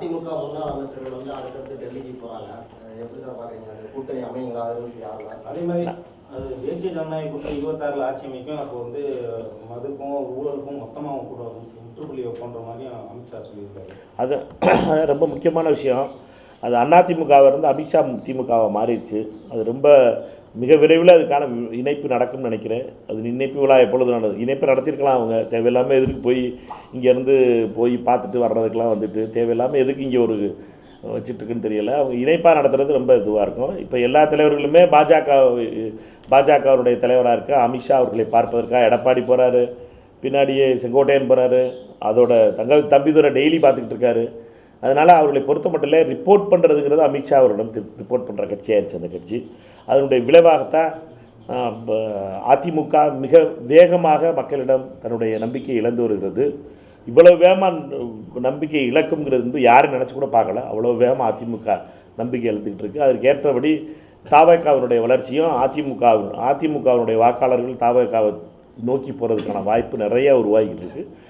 அதிமுக முன்னாள் அமைச்சர்கள் வந்து அடுத்தடுத்து டெல்லிக்கு போறாங்க. அஹ் எப்படி சார் பாக்குறீங்க? அந்த கூட்டணி அமைங்களா இருபத்தி ஆறுல அதே மாதிரி அது தேசிய ஜனநாயக கூட்டணி இருபத்தாறுல ஆட்சி அமைக்கும். அப்போ வந்து மதுக்கும் ஊழலுக்கும் மொத்தமாக கூட முற்றுப்புள்ளி வைப்போன்ற மாதிரியும் அமித்ஷா சொல்லியிருக்காரு. அது ரொம்ப முக்கியமான விஷயம். அது அதிமுகவை இருந்து அமித்ஷா திமுகவை மாறிடுச்சு. அது ரொம்ப மிக விரைவில் அதுக்கான இணைப்பு நடக்கும்னு நினைக்கிறேன். அது இணைப்பு விழா எப்பொழுது நடந்தது இணைப்பு நடத்திருக்கலாம் அவங்க. தேவையில்லாமல் எதுக்கு போய் இங்கேருந்து போய் பார்த்துட்டு வர்றதுக்கெலாம் வந்துட்டு தேவையில்லாமல் எதுக்கு இங்கே ஒரு வச்சிட்ருக்குன்னு தெரியல. அவங்க இணைப்பாக நடத்துறது ரொம்ப இதுவாக இருக்கும். இப்போ எல்லா தலைவர்களுமே பாஜக பாஜகவுடைய தலைவராக இருக்க அமித்ஷா அவர்களை பார்ப்பதற்காக எடப்பாடி போகிறாரு பின்னாடியே செங்கோட்டையன் போகிறாரு அதோட தங்க தம்பிதுரை டெய்லி பார்த்துக்கிட்டு இருக்காரு. அதனால் அவர்களை பொறுத்த மட்டும் இல்லை ரிப்போர்ட் பண்ணுறதுங்கிறது அமித்ஷா அவரிடம் ரிப்போர்ட் பண்ணுற கட்சியாயிருச்சு அந்த கட்சி. அதனுடைய விளைவாகத்தான் அதிமுக மிக வேகமாக மக்களிடம் தன்னுடைய நம்பிக்கையை இழந்து வருகிறது. இவ்வளோ வேகமாக நம்பிக்கை இழக்குங்கிறது வந்து யாரும் நினச்சி கூட பார்க்கல. அவ்வளோ வேகமாக அதிமுக நம்பிக்கை இழந்துக்கிட்டு இருக்கு. அதற்கு ஏற்றபடி தாவகாவினுடைய வளர்ச்சியும் அதிமுக அதிமுகவினுடைய வாக்காளர்கள் தாவகாவை நோக்கி போகிறதுக்கான வாய்ப்பு நிறையா உருவாகிட்டு இருக்குது